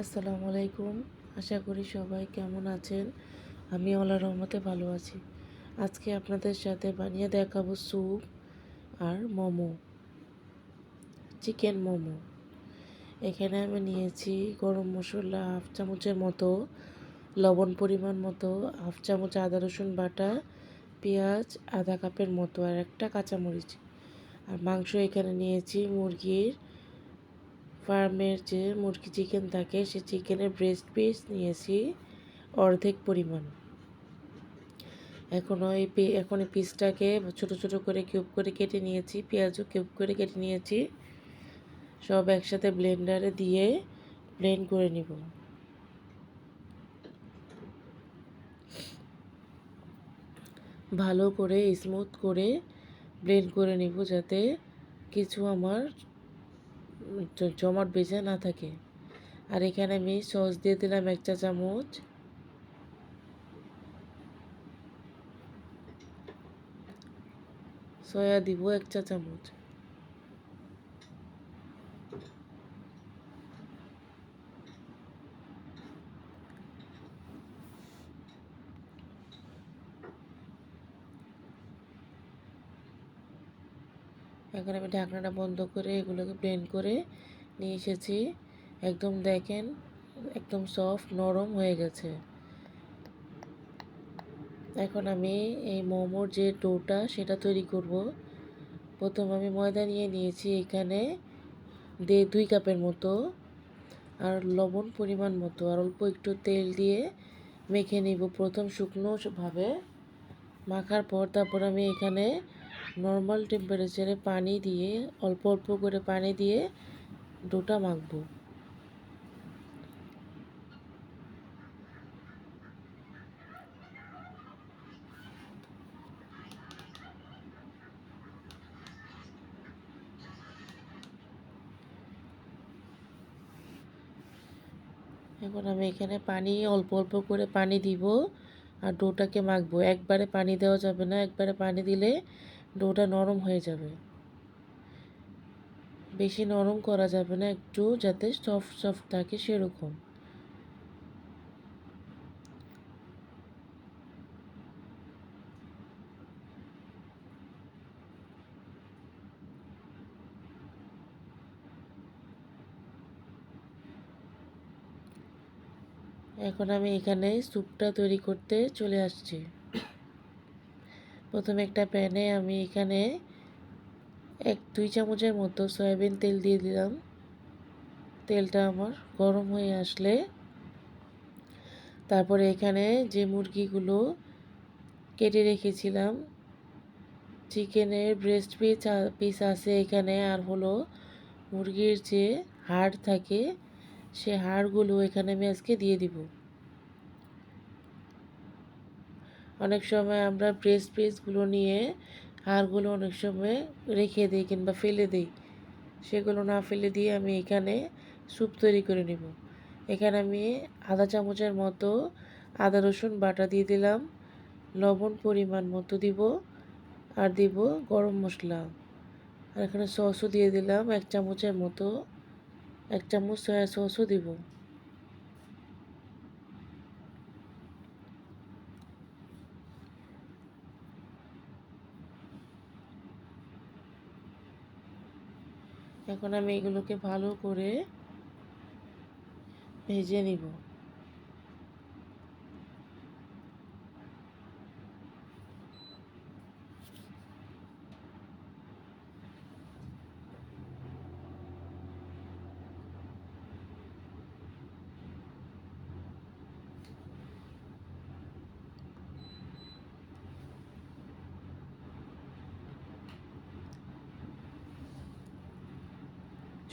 আসসালামু আলাইকুম। আশা করি সবাই কেমন আছেন? আমি আল্লাহ রহমতে ভালো আছি। আজকে আপনাদের সাথে বানিয়ে দেখাবো স্যুপ আর মোমো, চিকেন মোমো। এখানে আমি নিয়েছি গরম মশলা হাফ চামচের মতো, লবণ পরিমাণ মতো, হাফ চামচ আদা রসুন বাটা, পেঁয়াজ আধা কাপের মতো আর একটা কাঁচামরিচ। আর মাংস এখানে নিয়েছি মুরগির ফার্মের যে মুরগি চিকেন থাকে, সে চিকেনের ব্রেস্ট পিস নিয়েছি অর্ধেক পরিমাণ। এখন ওই এখন এই পিসটাকে ছোট ছোট করে কিউব করে কেটে নিয়েছি, পেঁয়াজও কিউব করে কেটে নিয়েছি। সব একসাথে ব্লেন্ডারে দিয়ে ব্লেন্ড করে নিব। ভালো করে স্মুথ করে ব্লেন্ড করে নিব যাতে কিছু আমার জমাট বেজে না থাকে। আর এখানে আমি সস দিয়ে দিলাম এক চা চামচ। সয়া দিব এক চা চামচ। এখন আমি ঢাকনাটা বন্ধ করে এগুলোকে ব্লেন্ড করে নিয়ে এসেছি। একদম দেখেন, একদম সফট নরম হয়ে গেছে। এখন আমি এই মোমোর যে ডোটা সেটা তৈরি করব। প্রথম আমি ময়দা নিয়ে নিয়েছি এখানে দে দুই কাপের মতো আর লবণ পরিমাণ মতো। আর অল্প একটু তেল দিয়ে মেখে নিব প্রথম শুকনোভাবে মাখার পর তারপর আমি এখানে নর্মাল টেম্পারেচারে পানি দিয়ে, অল্প অল্প করে পানি দিয়ে ডোটা মাখবো। এখন আমি এখানে পানি, অল্প অল্প করে পানি দিব আর ডোটাকে মাখবো। একবারে পানি দেওয়া যাবে না, একবারে পানি দিলে ডোটা নরম হয়ে যাবে। বেশি নরম করা যাবে না, একটু যাতে সফট সফট থাকে সেরকম। এখন আমি এখানে স্যুপটা তৈরি করতে চলে আসছি। প্রথমে একটা প্যানে আমি এখানে এক, দুই চামচের মতো সয়াবিন তেল দিয়ে দিলাম। তেলটা আমার গরম হয়ে আসলে তারপরে এখানে যে মুরগিগুলো কেটে রেখেছিলাম, চিকেনের ব্রেস্ট পিস পিস আছে এখানে। আর হলো মুরগির যে হাড় থাকে, সে হাড়গুলো এখানে আমি আজকে দিয়ে দিব। অনেক সময় আমরা ব্রেস্ট পিসগুলো নিয়ে হাড়গুলো অনেক সময় রেখে দিই কিংবা ফেলে দিই। সেগুলো না ফেলে দিয়ে আমি এখানে স্যুপ তৈরি করে নেব। এখানে আমি আধা চামচের মতো আদা, রসুন বাটা দিয়ে দিলাম। লবণ পরিমাণ মতো দিব আর দিব গরম মশলা। আর এখানে সসও দিয়ে দিলাম। এক চামচের মতো, এক চামচ সয়া সসও দিব। এখন আমি এগুলোকে ভালো করে ভেজে নিব।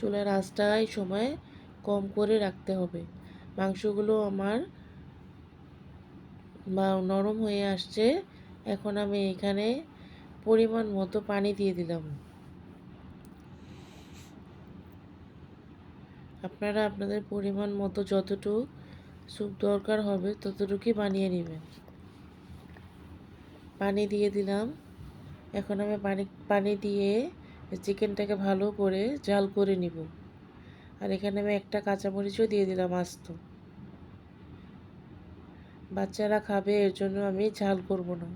চুলার আঁচটা সময় কম করে রাখতে হবে। মাংসগুলো আমার বা নরম হয়ে আসছে, এখন আমি এখানে পরিমাণ মতো পানি দিয়ে দিলাম। আপনারা আপনাদের পরিমাণ মতো যতটুকু স্যুপ দরকার হবে ততটুকুই বানিয়ে নেবেন। পানি দিয়ে দিলাম। এখন আমি পানি পানি দিয়ে চিকেনটাকে ভালো করে জাল করে নিব। আর এখানে আমি একটা কাঁচামরিচও দিয়ে দিলাম আস্ত। বাচ্চারা খাবে, এর জন্য আমি ঝাল করব না।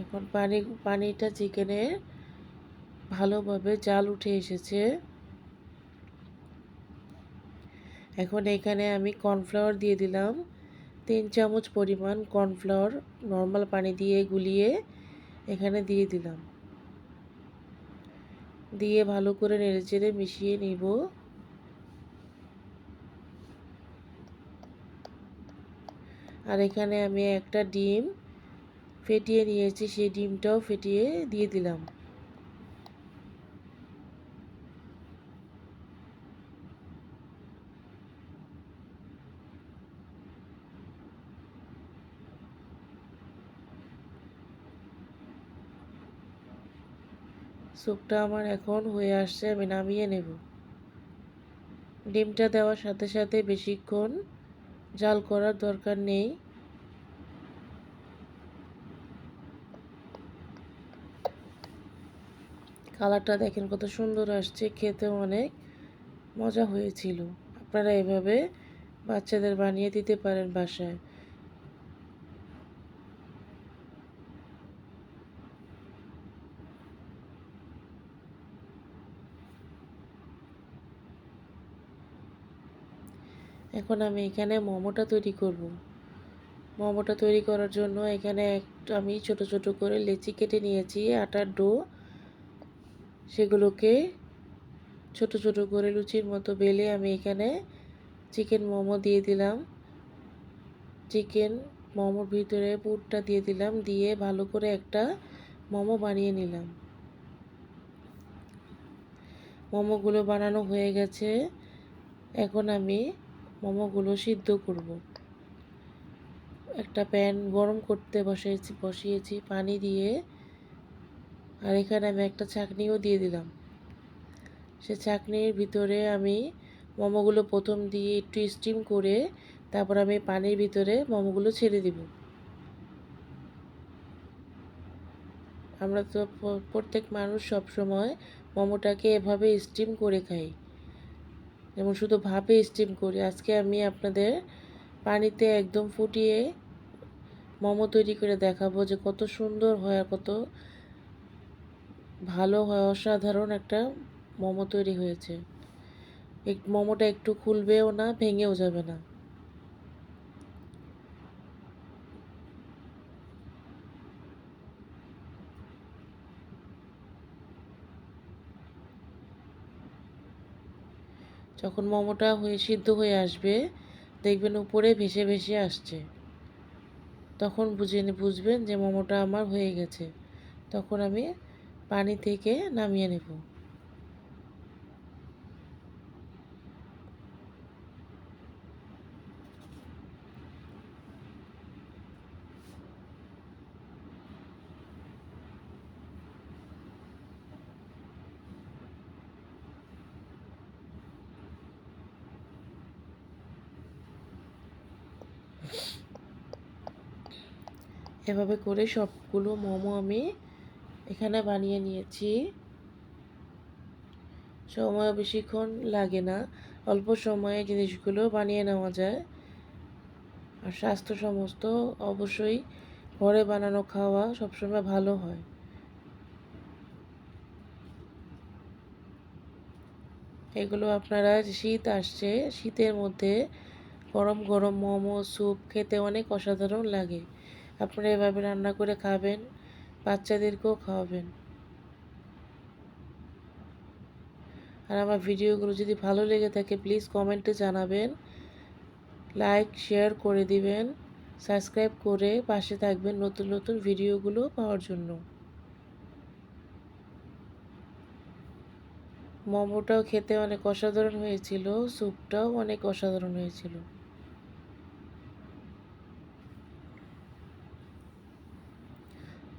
এখন পানি, পানিটা চিকেনের ভালোভাবে জাল উঠে এসেছে। এখন এখানে আমি কর্নফ্লাওয়ার দিয়ে দিলাম। তিন চামচ পরিমাণ কর্নফ্লাওয়ার নর্মাল পানি দিয়ে গুলিয়ে এখানে দিয়ে দিলাম। দিয়ে ভালো করে নেড়েচেড়ে মিশিয়ে নিব। আর এখানে আমি একটা ডিম ফেটিয়ে নিয়েছি, সেই ডিমটাও ফেটিয়ে দিয়ে দিলাম। স্যুপটা আমার এখন হয়ে আসছে, আমি নামিয়ে নেব। ডিমটা দেওয়ার সাথে সাথে বেশিক্ষণ জাল করার দরকার নেই। কালারটা দেখেন কত সুন্দর আসছে খেতে অনেক মজা হয়েছিল। আপনারা এভাবে বাচ্চাদের বানিয়ে দিতে পারেন বাসায়। এখন আমি এখানে মোমোটা তৈরি করব। মোমোটা তৈরি করার জন্য এখানে আমি ছোট ছোট করে লেচি কেটে নিয়েছি, আটার ডো। সেগুলোকে ছোট ছোট করে লুচির মতো বেলে আমি এখানে চিকেন মোমো দিয়ে দিলাম। চিকেন মোমোর ভিতরে পুরটা দিয়ে দিলাম, দিয়ে ভালো করে একটা মোমো বানিয়ে নিলাম। মোমোগুলো বানানো হয়ে গেছে। এখন আমি মোমোগুলো সিদ্ধ করব। একটা প্যান গরম করতে বসিয়েছি বসিয়েছি, পানি দিয়ে। আর এখানে আমি একটা চাকনিও দিয়ে দিলাম। সে চাকনির ভিতরে আমি মোমোগুলো প্রথম দিয়ে একটু স্টিম করে তারপর আমি পানির ভিতরে মোমোগুলো ছেড়ে দিব। আমরা তো প্রত্যেক মানুষ সব সময় মোমোটাকে এভাবে স্টিম করে খাই। যেমন শুধু ভাপে স্টিম করি। আজকে আমি আপনাদের পানিতে একদম ফুটিয়ে মোমো তৈরি করে দেখাবো যে কত সুন্দর হয় আর কত ভালো হয়। অসাধারণ একটা মোমো তৈরি হয়েছে। মোমোটা একটু খুলবেও না, ভেঙেও যাবে না। যখন মোমোটা হয়ে সিদ্ধ হয়ে আসবে, দেখবেন উপরে ভেসে ভেসে আসছে। তখন বুঝে বুঝবেন যে মোমোটা আমার হয়ে গেছে। তখন আমি পানি থেকে নামিয়ে নেব। এভাবে করে সবগুলো মোমো আমি এখানে বানিয়ে নিয়েছি। সময় বেশিক্ষণ লাগে না, অল্প সময়ে জিনিসগুলো বানিয়ে নেওয়া যায়। আর স্বাস্থ্য সমস্ত অবশ্যই ঘরে বানানো খাওয়া সবসময় ভালো হয়। এগুলো আপনারা শীত আসছে, শীতের মধ্যে গরম গরম মোমো, স্যুপ খেতে অনেক অসাধারণ লাগে। আপনারা এভাবে রান্না করে খাবেন, বাচ্চাদেরকেও খাওয়াবেন। আর আমার ভিডিওগুলো যদি ভালো লেগে থাকে প্লিজ কমেন্টে জানাবেন। লাইক শেয়ার করে দিবেন। সাবস্ক্রাইব করে পাশে থাকবেন নতুন নতুন ভিডিওগুলো পাওয়ার জন্য। মোমোটাও খেতে অনেক অসাধারণ হয়েছিল, স্যুপটাও অনেক অসাধারণ হয়েছিল।